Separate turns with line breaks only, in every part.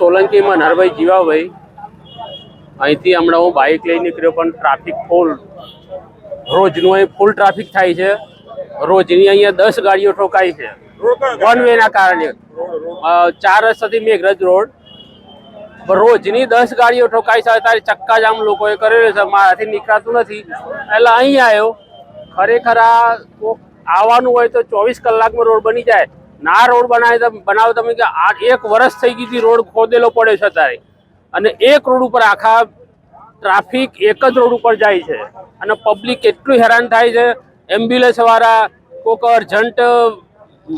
સોલંકી નરભાઈ જીવાભાઈ. અહીંથી હમણાં હું બાઇક લઈ નીકળ્યો પણ ટ્રાફિક ફૂલ રોજનું અહીં ફૂલ ટ્રાફિક થાય છે. રોજની અહીંયા દસ ગાડીઓ ઠોકાય છે. વન વે ના કારણે. ચાર રસ્તાથી મેઘરજ રોડ. રોજની દસ ગાડીઓ ઠોકાય છે અત્યારે ચક્કાજામ લોકોએ કરેલો છે મારાથી નીકળાતું નથી. એટલે અહીં આવ્યો. ખરેખર આ આવવાનું હોય તો ચોવીસ કલાકમાં રોડ બની જાય. ના રોડ બનાવે બનાવો તમે કે આ એક વર્ષ થઈ ગઈ હતી રોડ ખોદેલો પડે છે અત્યારે. અને એક રોડ ઉપર આખા ટ્રાફિક એક જ રોડ ઉપર જાય છે. અને પબ્લિક એટલું હેરાન થાય છે. એમ્બ્યુલન્સવાળા કોઈક અર્જન્ટ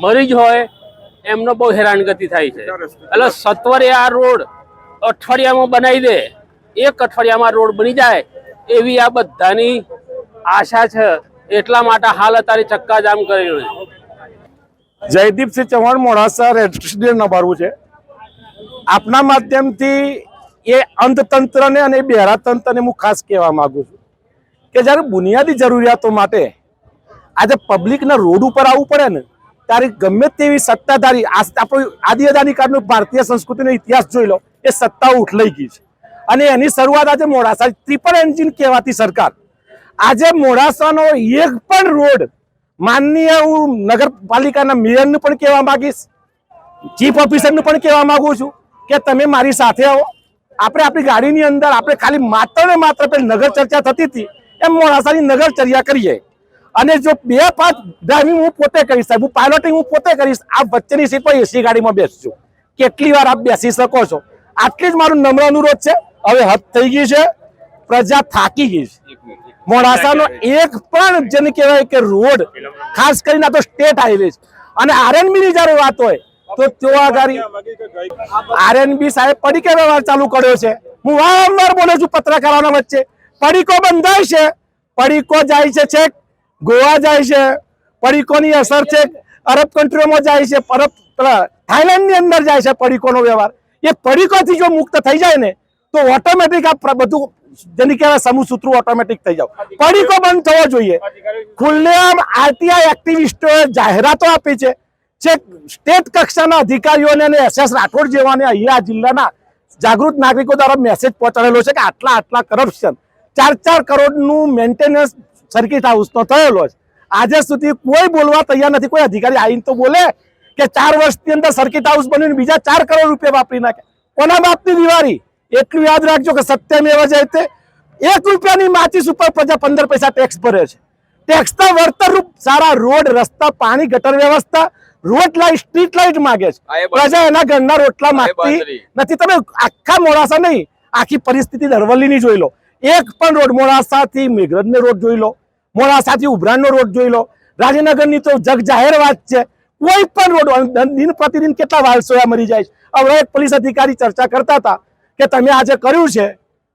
મરીજ હોય, એમનો બહુ હેરાનગતિ થાય છે. એટલે સત્વરે આ રોડ અઠવાડિયામાં બનાવી દે, એક અઠવાડિયામાં રોડ બની જાય, એવી આ બધાની આશા છે. એટલા માટે હાલ અત્યારે ચક્કાજામ કરેલું છે.
જયદીપસિંહ ચૌહાણ મોડાસા રેસિડેન્ટ નભારવું છે. આપના માધ્યમથી એ અંધતંત્રને અને બહેરાતંત્રને હું ખાસ કહેવા માગું છું કે જ્યારે બુનિયાદી જરૂરિયાતો માટે આજે પબ્લિકના રોડ ઉપર આવવું પડે ને, ત્યારે ગમે તેવી સત્તાધારી આપણું આદિ અદાની કાળનું ભારતીય સંસ્કૃતિનો ઇતિહાસ જોઈ લો, એ સત્તાઓ ઉઠલાઈ ગઈ છે. અને એની શરૂઆત આજે મોડાસા ટ્રિપલ એન્જિન કહેવાતી સરકાર. આજે મોડાસાનો એક પણ રોડ માનનીય હું નગરપાલિકાના મેયરનું પણ કહેવા માંગીશ, ચીફ ઓફિસરનું પણ કહેવા માગું છું કે તમે મારી સાથે આવો. આપણે આપણી ગાડીની અંદર, આપણે ખાલી માત્ર ને માત્ર પેલી નગર ચર્ચા થતી હતી, એમ મોડાસાની નગર ચર્ચા કરીએ. અને જો બે પાંચ ડ્રાઇવિંગ હું પોતે કરીશ સાહેબ, હું પાયલોટિંગ હું પોતે કરીશ, આ વચ્ચેની સીટ પર એસી ગાડીમાં બેસજો. કેટલી વાર આપ બેસી શકો છો? આટલી જ મારું નમ્ર અનુરોધ છે. હવે હદ થઈ ગઈ છે. પ્રજા થાકી ગઈ છે. મોડાસાનો એક પણ જેને કહેવાય કે રોડ ખાસ કરીને આ તો સ્ટેટ હાઈવે છે. અને આરએનબી ની જયારે વાત હોય તો તેઓ આ ગાડી આરએનબી સાહેબ પડીકે વ્યવહાર ચાલુ કર્યો છે. હું વારંવાર બોલું છું પત્રકારોના વચ્ચે પડીકો બંધાય છે. પડીકો જાય છે છેક ગોવા જાય છે. પડીકોની અસર છે અરબ કન્ટ્રીઓમાં જાય છે. અરબ થાઈલેન્ડની અંદર જાય છે પડીકોનો વ્યવહાર. એ પડીકોથી જો મુક્ત થઈ જાય ને તો ઓટોમેટિક આ બધું જેની કહેવાય સમૂહ સૂત્રો ઓટોમેટિક થઈ જાવ. પડીકો બંધ થવો જોઈએ. ખુલ્લેઆમ આરટીઆઈ એક્ટિવિસ્ટોએ જાહેરાતો આપી છે જે સ્ટેટ કક્ષાના અધિકારીઓને અને એસએસ રાઠોડ જેવાને અહીંયા જિલ્લાના જાગૃત નાગરિકો દ્વારા મેસેજ પહોંચાડેલો છે કે આટલા આટલા કરપ્શન ચાર ચાર કરોડનું મેન્ટેનન્સ સર્કિટ હાઉસનો થયેલો છે. આજે સુધી કોઈ બોલવા તૈયાર નથી, કોઈ અધિકારી આવીને તો બોલે કે ચાર વર્ષની અંદર સર્કિટ હાઉસ બન્યું બીજા ચાર કરોડ રૂપિયા વાપરી નાખે. કોના બાપની દિવાળી? એટલું યાદ રાખજો કે સત્યમેવ જયતે એક રૂપિયાની માચીસ ઉપર પ્રજા પંદર પૈસા ટેક્સ ભરે છે. ટેક્સના વળતરરૂપ સારા રોડ રસ્તા પાણી ગટર વ્યવસ્થા રોડ લાઇટ સ્ટ્રીટ લાઈટ માંગે છે. પ્રજા એના ઘરના રોટલા માંગતી નથી. તમે આખા મોડાસા નહીં આખી પરિસ્થિતિ દરવલ્લીની જોઈ લો. એક પણ રોડ મોડાસાથી મેઘરજને રોડ જોઈ લો. મોડાસાથી ઉભરાણનો રોડ જોઈ લો. રાજીનગરની તો જગ જાહેર વાત છે. કોઈ પણ રોડ દિન પ્રતિદિન કેટલા વાલસોયા મરી જાય છે. હવે એક પોલીસ અધિકારી ચર્ચા કરતા હતા. કે તમે આજે કર્યું છે,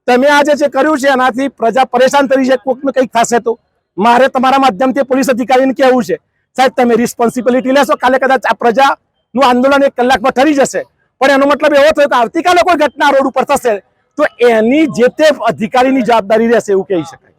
તમે આજે જે કર્યું છે એનાથી પ્રજા પરેશાન થઈ છે કોઈકને કંઈક થશે તો. મારે તમારા માધ્યમથી પોલીસ અધિકારીને કહેવું છે. સાહેબ, તમે રિસ્પોન્સિબિલિટી લેશો, કાલે કદાચ આ પ્રજાનું આંદોલન એક કલાકમાં ઠરી જશે. પણ એનો મતલબ એવો થયો કે આવતીકાલે કોઈ ઘટના રોડ ઉપર થશે, તો એની જે તે અધિકારીની જવાબદારી રહેશે એવું કહી શકાય.